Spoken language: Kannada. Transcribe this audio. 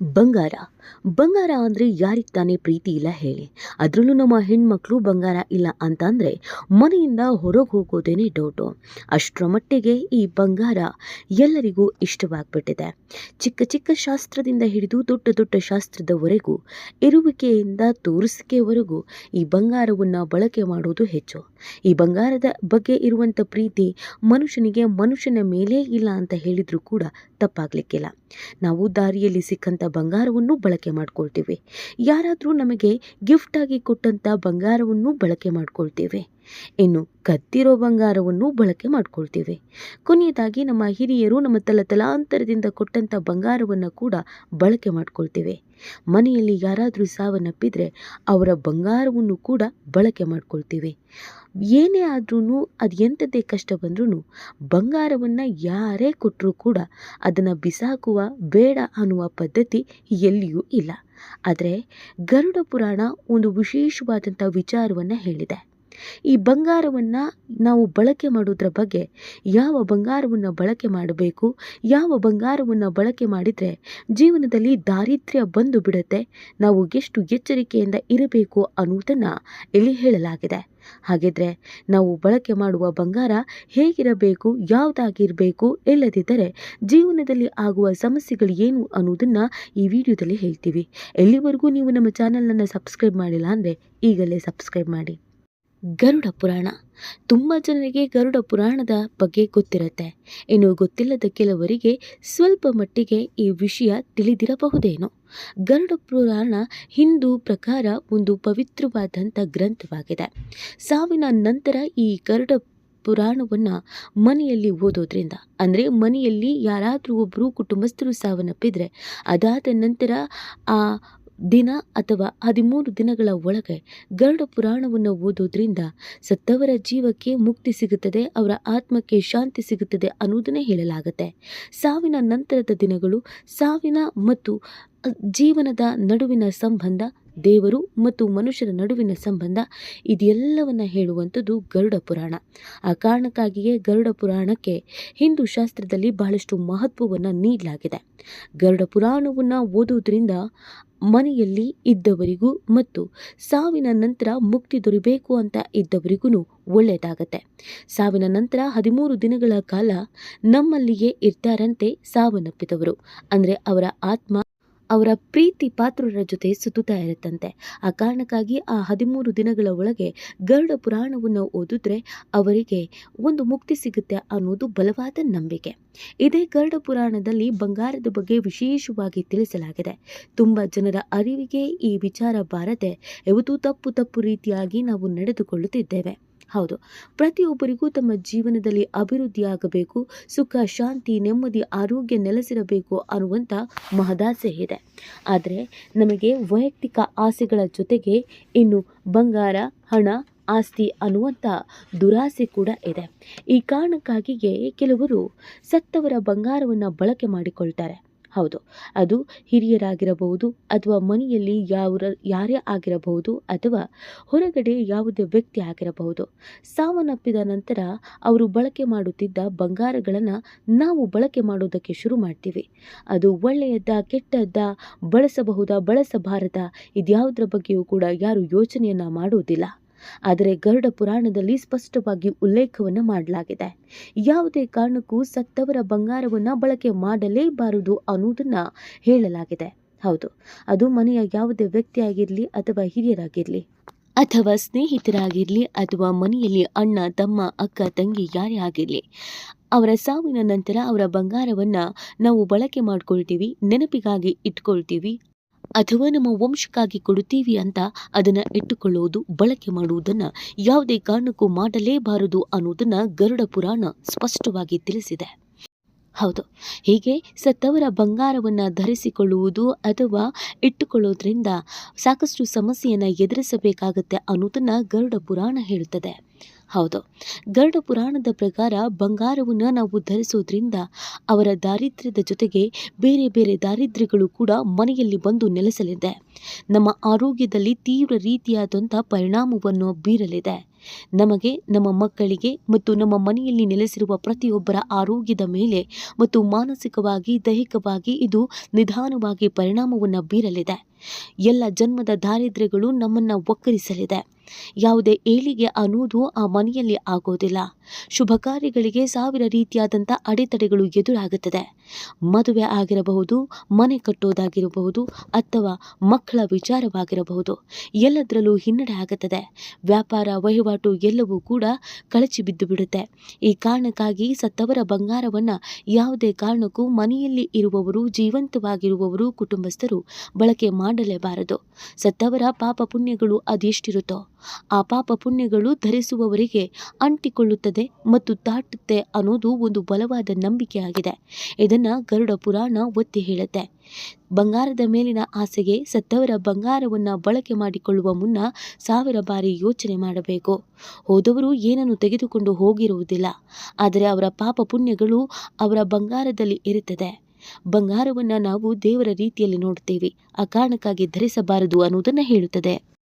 ಬಂಗಾರ. ಬಂಗಾರ ಅಂದರೆ ಯಾರಿಗೆ ತಾನೇ ಪ್ರೀತಿ ಇಲ್ಲ ಹೇಳಿ. ಅದರಲ್ಲೂ ನಮ್ಮ ಹೆಣ್ಮಕ್ಳು ಬಂಗಾರ ಇಲ್ಲ ಅಂತಂದರೆ ಮನೆಯಿಂದ ಹೊರಗೆ ಹೋಗೋದೇನೆ ಡೌಟು ಅಷ್ಟರ ಮಟ್ಟಿಗೆ ಈ ಬಂಗಾರ ಎಲ್ಲರಿಗೂ ಇಷ್ಟವಾಗ್ಬಿಟ್ಟಿದೆ. ಚಿಕ್ಕ ಚಿಕ್ಕ ಶಾಸ್ತ್ರದಿಂದ ಹಿಡಿದು ದೊಡ್ಡ ದೊಡ್ಡ ಶಾಸ್ತ್ರದವರೆಗೂ, ಇರುವಿಕೆಯಿಂದ ತೋರಿಸಿಕೆವರೆಗೂ ಈ ಬಂಗಾರವನ್ನು ಬಳಕೆ ಮಾಡೋದು ಹೆಚ್ಚು. ಈ ಬಂಗಾರದ ಬಗ್ಗೆ ಇರುವಂಥ ಪ್ರೀತಿ ಮನುಷ್ಯನಿಗೆ ಮನುಷ್ಯನ ಮೇಲೆ ಇಲ್ಲ ಅಂತ ಹೇಳಿದರೂ ಕೂಡ ತಪ್ಪಾಗಲಿಕ್ಕಿಲ್ಲ. ನಾವು ದಾರಿಯಲ್ಲಿ ಸಿಕ್ಕಂಥ ಬಂಗಾರವನ್ನು ಬಳಕೆ ಮಾಡ್ಕೊಳ್ತೀವಿ. ಯಾರಾದರೂ ನಮಗೆ ಗಿಫ್ಟಾಗಿ ಕೊಟ್ಟಂಥ ಬಂಗಾರವನ್ನು ಬಳಕೆ ಮಾಡ್ಕೊಳ್ತೀವಿ. ಇನ್ನು ಕದ್ದಿರೋ ಬಂಗಾರವನ್ನು ಬಳಕೆ ಮಾಡ್ಕೊಳ್ತೀವಿ. ಕೊನೆಯದಾಗಿ ನಮ್ಮ ಹಿರಿಯರು ನಮ್ಮ ತಲತಲಾಂತರದಿಂದ ಕೊಟ್ಟಂಥ ಬಂಗಾರವನ್ನು ಕೂಡ ಬಳಕೆ ಮಾಡ್ಕೊಳ್ತೀವಿ. ಮನೆಯಲ್ಲಿ ಯಾರಾದರೂ ಸಾವನ್ನಪ್ಪಿದರೆ ಅವರ ಬಂಗಾರವನ್ನು ಕೂಡ ಬಳಕೆ ಮಾಡ್ಕೊಳ್ತೀವಿ. ಏನೇ ಆದ್ರೂ ಅದು ಎಂಥದ್ದೇ ಕಷ್ಟ ಬಂದ್ರೂ ಬಂಗಾರವನ್ನು ಯಾರೇ ಕೊಟ್ಟರೂ ಕೂಡ ಅದನ್ನು ಬಿಸಾಕುವ, ಬೇಡ ಅನ್ನುವ ಪದ್ಧತಿ ಎಲ್ಲಿಯೂ ಇಲ್ಲ. ಆದರೆ ಗರುಡ ಪುರಾಣ ಒಂದು ವಿಶೇಷವಾದಂಥ ವಿಚಾರವನ್ನು ಹೇಳಿದೆ. ಈ ಬಂಗಾರವನ್ನು ನಾವು ಬಳಕೆ ಮಾಡೋದ್ರ ಬಗ್ಗೆ ಯಾವ ಬಂಗಾರವನ್ನು ಬಳಕೆ ಮಾಡಬೇಕು, ಯಾವ ಬಂಗಾರವನ್ನು ಬಳಕೆ ಮಾಡಿದರೆ ಜೀವನದಲ್ಲಿ ದಾರಿದ್ರ್ಯ ಬಂದು ಬಿಡುತ್ತೆ, ನಾವು ಎಷ್ಟು ಎಚ್ಚರಿಕೆಯಿಂದ ಇರಬೇಕು ಅನ್ನುವುದನ್ನು ಇಲ್ಲಿ ಹೇಳಲಾಗಿದೆ. ಹಾಗಿದ್ರೆ ನಾವು ಬಳಕೆ ಮಾಡುವ ಬಂಗಾರ ಹೇಗಿರಬೇಕು, ಯಾವುದಾಗಿರಬೇಕು ಇಲ್ಲದಿದ್ದರೆ ಜೀವನದಲ್ಲಿ ಆಗುವ ಸಮಸ್ಯೆಗಳು ಏನು ಅನ್ನೋದನ್ನು ಈ ವಿಡಿಯೋದಲ್ಲಿ ಹೇಳ್ತೀವಿ. ಎಲ್ಲಿವರೆಗೂ ನೀವು ನಮ್ಮ ಚಾನಲನ್ನು ಸಬ್ಸ್ಕ್ರೈಬ್ ಮಾಡಿಲ್ಲ ಅಂದರೆ ಈಗಲೇ ಸಬ್ಸ್ಕ್ರೈಬ್ ಮಾಡಿ. ಗರುಡ ಪುರಾಣ. ತುಂಬ ಜನರಿಗೆ ಗರುಡ ಪುರಾಣದ ಬಗ್ಗೆ ಗೊತ್ತಿರುತ್ತೆ. ಇನ್ನು ಗೊತ್ತಿಲ್ಲದ ಕೆಲವರಿಗೆ ಸ್ವಲ್ಪ ಮಟ್ಟಿಗೆ ಈ ವಿಷಯ ತಿಳಿದಿರಬಹುದೇನೋ. ಗರುಡ ಪುರಾಣ ಹಿಂದೂ ಪ್ರಕಾರ ಒಂದು ಪವಿತ್ರವಾದಂಥ ಗ್ರಂಥವಾಗಿದೆ. ಸಾವಿನ ನಂತರ ಈ ಗರುಡ ಪುರಾಣವನ್ನು ಮನೆಯಲ್ಲಿ ಓದೋದ್ರಿಂದ, ಅಂದರೆ ಮನೆಯಲ್ಲಿ ಯಾರಾದರೂ ಒಬ್ಬರು ಕುಟುಂಬಸ್ಥರು ಸಾವನ್ನಪ್ಪಿದರೆ, ಅದಾದ ನಂತರ ಆ ದಿನ ಅಥವಾ ಹದಿಮೂರು ದಿನಗಳ ಒಳಗೆ ಗರುಡ ಪುರಾಣವನ್ನು ಓದೋದ್ರಿಂದ ಸತ್ತವರ ಜೀವಕ್ಕೆ ಮುಕ್ತಿ ಸಿಗುತ್ತದೆ, ಅವರ ಆತ್ಮಕ್ಕೆ ಶಾಂತಿ ಸಿಗುತ್ತದೆ ಅನ್ನೋದನ್ನೇ ಹೇಳಲಾಗುತ್ತೆ. ಸಾವಿನ ನಂತರದ ದಿನಗಳು ಸಾವಿನ ಮತ್ತು ಜೀವನದ ನಡುವಿನ ಸಂಬಂಧ, ದೇವರು ಮತ್ತು ಮನುಷ್ಯರ ನಡುವಿನ ಸಂಬಂಧ ಇದೆಲ್ಲವನ್ನ ಹೇಳುವಂಥದ್ದು ಗರುಡ ಪುರಾಣ. ಆ ಕಾರಣಕ್ಕಾಗಿಯೇ ಗರುಡ ಪುರಾಣಕ್ಕೆ ಹಿಂದೂ ಶಾಸ್ತ್ರದಲ್ಲಿ ಬಹಳಷ್ಟು ಮಹತ್ವವನ್ನು ನೀಡಲಾಗಿದೆ. ಗರುಡ ಪುರಾಣವನ್ನು ಓದೋದ್ರಿಂದ ಮನೆಯಲ್ಲಿ ಇದ್ದವರಿಗೂ ಮತ್ತು ಸಾವಿನ ನಂತರ ಮುಕ್ತಿ ದೊರಿಬೇಕು ಅಂತ ಇದ್ದವರಿಗೂ ಒಳ್ಳೆಯದಾಗತ್ತೆ. ಸಾವಿನ ನಂತರ ಹದಿಮೂರು ದಿನಗಳ ಕಾಲ ನಮ್ಮಲ್ಲಿಯೇ ಇರ್ತಾರಂತೆ ಸಾವನ್ನಪ್ಪಿದವರು. ಅಂದರೆ ಅವರ ಆತ್ಮ ಅವರ ಪ್ರೀತಿ ಪಾತ್ರರ ಜೊತೆ ಸುತ್ತುತ್ತಾ ಇರುತ್ತಂತೆ. ಆ ಕಾರಣಕ್ಕಾಗಿ ಆ ಹದಿಮೂರು ದಿನಗಳ ಒಳಗೆ ಗರುಡ ಪುರಾಣವನ್ನು ಓದಿದ್ರೆ ಅವರಿಗೆ ಒಂದು ಮುಕ್ತಿ ಸಿಗುತ್ತೆ ಅನ್ನೋದು ಬಲವಾದ ನಂಬಿಕೆ. ಇದೇ ಗರುಡ ಪುರಾಣದಲ್ಲಿ ಬಂಗಾರದ ಬಗ್ಗೆ ವಿಶೇಷವಾಗಿ ತಿಳಿಸಲಾಗಿದೆ. ತುಂಬ ಜನರ ಅರಿವಿಗೆ ಈ ವಿಚಾರ ಬಾರದೆ, ಯಾವುದೂ ತಪ್ಪು ತಪ್ಪು ರೀತಿಯಾಗಿ ನಾವು ನಡೆದುಕೊಳ್ಳುತ್ತಿದ್ದೇವೆ. ಹೌದು. ಪ್ರತಿಯೊಬ್ಬರಿಗೂ ತಮ್ಮ ಜೀವನದಲ್ಲಿ ಅಭಿವೃದ್ಧಿಯಾಗಬೇಕು, ಸುಖ, ಶಾಂತಿ, ನೆಮ್ಮದಿ, ಆರೋಗ್ಯ ನೆಲೆಸಿರಬೇಕು ಅನ್ನುವಂಥ ಮಹದಾಸೆ ಇದೆ. ಆದರೆ ನಮಗೆ ವೈಯಕ್ತಿಕ ಆಸೆಗಳ ಜೊತೆಗೆ ಇನ್ನು ಬಂಗಾರ, ಹಣ, ಆಸ್ತಿ ಅನ್ನುವಂಥ ದುರಾಸೆ ಕೂಡ ಇದೆ. ಈ ಕಾರಣಕ್ಕಾಗಿಯೇ ಕೆಲವರು ಸತ್ತವರ ಬಂಗಾರವನ್ನು ಬಳಕೆ ಮಾಡಿಕೊಳ್ತಾರೆ. ಹೌದು. ಅದು ಹಿರಿಯರಾಗಿರಬಹುದು ಅಥವಾ ಮನೆಯಲ್ಲಿ ಯಾವ ಯಾರೇ ಆಗಿರಬಹುದು ಅಥವಾ ಹೊರಗಡೆ ಯಾವುದೇ ವ್ಯಕ್ತಿ ಆಗಿರಬಹುದು. ಸಾವನ್ನಪ್ಪಿದ ನಂತರ ಅವರು ಬಳಕೆ ಮಾಡುತ್ತಿದ್ದ ಬಂಗಾರಗಳನ್ನು ನಾವು ಬಳಕೆ ಮಾಡೋದಕ್ಕೆ ಶುರು ಮಾಡ್ತೀವಿ. ಅದು ಒಳ್ಳೆಯದ್ದ ಕೆಟ್ಟದ್ದ, ಬಳಸಬಹುದಾ, ಬಳಸಬಾರದ ಇದ್ಯಾವುದರ ಬಗ್ಗೆಯೂ ಕೂಡ ಯಾರು ಯೋಚನೆಯನ್ನು ಮಾಡುವುದಿಲ್ಲ. ಆದರೆ ಗರುಡ ಪುರಾಣದಲ್ಲಿ ಸ್ಪಷ್ಟವಾಗಿ ಉಲ್ಲೇಖವನ್ನು ಮಾಡಲಾಗಿದೆ. ಯಾವುದೇ ಕಾರಣಕ್ಕೂ ಸತ್ತವರ ಬಂಗಾರವನ್ನು ಬಳಕೆ ಮಾಡಲೇಬಾರದು ಅನ್ನೋದನ್ನು ಹೇಳಲಾಗಿದೆ. ಹೌದು, ಅದು ಮನೆಯ ಯಾವುದೇ ವ್ಯಕ್ತಿಯಾಗಿರಲಿ ಅಥವಾ ಹಿರಿಯರಾಗಿರಲಿ, ಅಥವಾ ಸ್ನೇಹಿತರಾಗಿರಲಿ, ಅಥವಾ ಮನೆಯಲ್ಲಿ ಅಣ್ಣ, ತಮ್ಮ, ಅಕ್ಕ, ತಂಗಿ ಯಾರೇ ಆಗಿರಲಿ, ಅವರ ಸಾವಿನ ನಂತರ ಅವರ ಬಂಗಾರವನ್ನು ನಾವು ಬಳಕೆ ಮಾಡ್ಕೊಳ್ತೀವಿ, ನೆನಪಿಗಾಗಿ ಇಟ್ಕೊಳ್ತೀವಿ ಅಥವಾ ನಮ್ಮ ವಂಶಕ್ಕಾಗಿ ಕೊಡುತ್ತೀವಿ ಅಂತ ಅದನ್ನು ಇಟ್ಟುಕೊಳ್ಳುವುದು ಬಳಕೆ ಮಾಡುವುದನ್ನು ಯಾವುದೇ ಕಾರಣಕ್ಕೂ ಮಾಡಲೇಬಾರದು ಅನ್ನೋದನ್ನು ಗರುಡ ಪುರಾಣ ಸ್ಪಷ್ಟವಾಗಿ ತಿಳಿಸಿದೆ. ಹೌದು. ಹೀಗೆ ಸತ್ತವರ ಬಂಗಾರವನ್ನು ಧರಿಸಿಕೊಳ್ಳುವುದು ಅಥವಾ ಇಟ್ಟುಕೊಳ್ಳೋದ್ರಿಂದ ಸಾಕಷ್ಟು ಸಮಸ್ಯೆಯನ್ನು ಎದುರಿಸಬೇಕಾಗುತ್ತೆ ಅನ್ನೋದನ್ನು ಗರುಡ ಪುರಾಣ ಹೇಳುತ್ತದೆ. ಹೌದು. ಗರುಡ ಪುರಾಣದ ಪ್ರಕಾರ ಬಂಗಾರವನ್ನು ನಾವು ಧರಿಸೋದ್ರಿಂದ ಅವರ ದಾರಿದ್ರ್ಯದ ಜೊತೆಗೆ ಬೇರೆ ಬೇರೆ ದಾರಿದ್ರ್ಯಗಳು ಕೂಡ ಮನೆಯಲ್ಲಿ ಬಂದು ನೆಲೆಸಲಿದೆ. ನಮ್ಮ ಆರೋಗ್ಯದಲ್ಲಿ ತೀವ್ರ ರೀತಿಯಾದಂಥ ಪರಿಣಾಮವನ್ನು ಬೀರಲಿದೆ. ನಮಗೆ ನಮ್ಮ ಮಕ್ಕಳಿಗೆ ಮತ್ತು ನಮ್ಮ ಮನೆಯಲ್ಲಿ ನೆಲೆಸಿರುವ ಪ್ರತಿಯೊಬ್ಬರ ಆರೋಗ್ಯದ ಮೇಲೆ ಮತ್ತು ಮಾನಸಿಕವಾಗಿ ದೈಹಿಕವಾಗಿ ಇದು ನಿಧಾನವಾಗಿ ಪರಿಣಾಮವನ್ನು ಬೀರಲಿದೆ. ಎಲ್ಲ ಜನ್ಮದ ದಾರಿದ್ರ್ಯಗಳು ನಮ್ಮನ್ನು ಒಕ್ಕರಿಸಲಿದೆ ಯಾವುದೇ ಏಳಿಗೆ ಅನ್ನೋದು ಆ ಮನೆಯಲ್ಲಿ ಆಗೋದಿಲ್ಲ. ಶುಭ ಕಾರ್ಯಗಳಿಗೆ ಸಾವಿರ ರೀತಿಯಾದಂಥ ಅಡೆತಡೆಗಳು ಎದುರಾಗುತ್ತದೆ. ಮದುವೆ ಆಗಿರಬಹುದು, ಮನೆ ಕಟ್ಟೋದಾಗಿರಬಹುದು ಅಥವಾ ಮಕ್ಕಳ ವಿಚಾರವಾಗಿರಬಹುದು, ಎಲ್ಲದರಲ್ಲೂ ಹಿನ್ನಡೆ ಆಗುತ್ತದೆ. ವ್ಯಾಪಾರ, ವಹಿವಾಟು ಎಲ್ಲವೂ ಕೂಡ ಕಳಚಿ ಬಿದ್ದು ಬಿಡುತ್ತೆ. ಈ ಕಾರಣಕ್ಕಾಗಿ ಸತ್ತವರ ಬಂಗಾರವನ್ನು ಯಾವುದೇ ಕಾರಣಕ್ಕೂ ಮನೆಯಲ್ಲಿ ಇರುವವರು, ಜೀವಂತವಾಗಿರುವವರು, ಕುಟುಂಬಸ್ಥರು ಬಳಕೆ ಮಾಡಲೇಬಾರದು. ಸತ್ತವರ ಪಾಪ ಪುಣ್ಯಗಳು ಅದೆಷ್ಟಿರುತ್ತೋ, ಆ ಪಾಪ ಪುಣ್ಯಗಳು ಧರಿಸುವವರಿಗೆ ಅಂಟಿಕೊಳ್ಳುತ್ತದೆ ಮತ್ತು ದಾಟುತ್ತೆ ಅನ್ನೋದು ಒಂದು ಬಲವಾದ ನಂಬಿಕೆಯಾಗಿದೆ. ಇದನ್ನು ಗರುಡ ಪುರಾಣ ಒತ್ತಿ ಹೇಳುತ್ತೆ. ಬಂಗಾರದ ಮೇಲಿನ ಆಸೆಗೆ ಸತ್ತವರ ಬಂಗಾರವನ್ನು ಬಳಕೆ ಮಾಡಿಕೊಳ್ಳುವ ಮುನ್ನ ಸಾವಿರ ಬಾರಿ ಯೋಚನೆ ಮಾಡಬೇಕು. ಹೋದವರು ಏನನ್ನು ತೆಗೆದುಕೊಂಡು ಹೋಗಿರುವುದಿಲ್ಲ. ಆದರೆ ಅವರ ಪಾಪ ಪುಣ್ಯಗಳು ಅವರ ಬಂಗಾರದಲ್ಲಿ ಇರುತ್ತದೆ. ಬಂಗಾರವನ್ನು ನಾವು ದೇವರ ರೀತಿಯಲ್ಲಿ ನೋಡ್ತೇವೆ. ಆ ಕಾರಣಕ್ಕಾಗಿ ಧರಿಸಬಾರದು ಅನ್ನೋದನ್ನು ಹೇಳುತ್ತದೆ.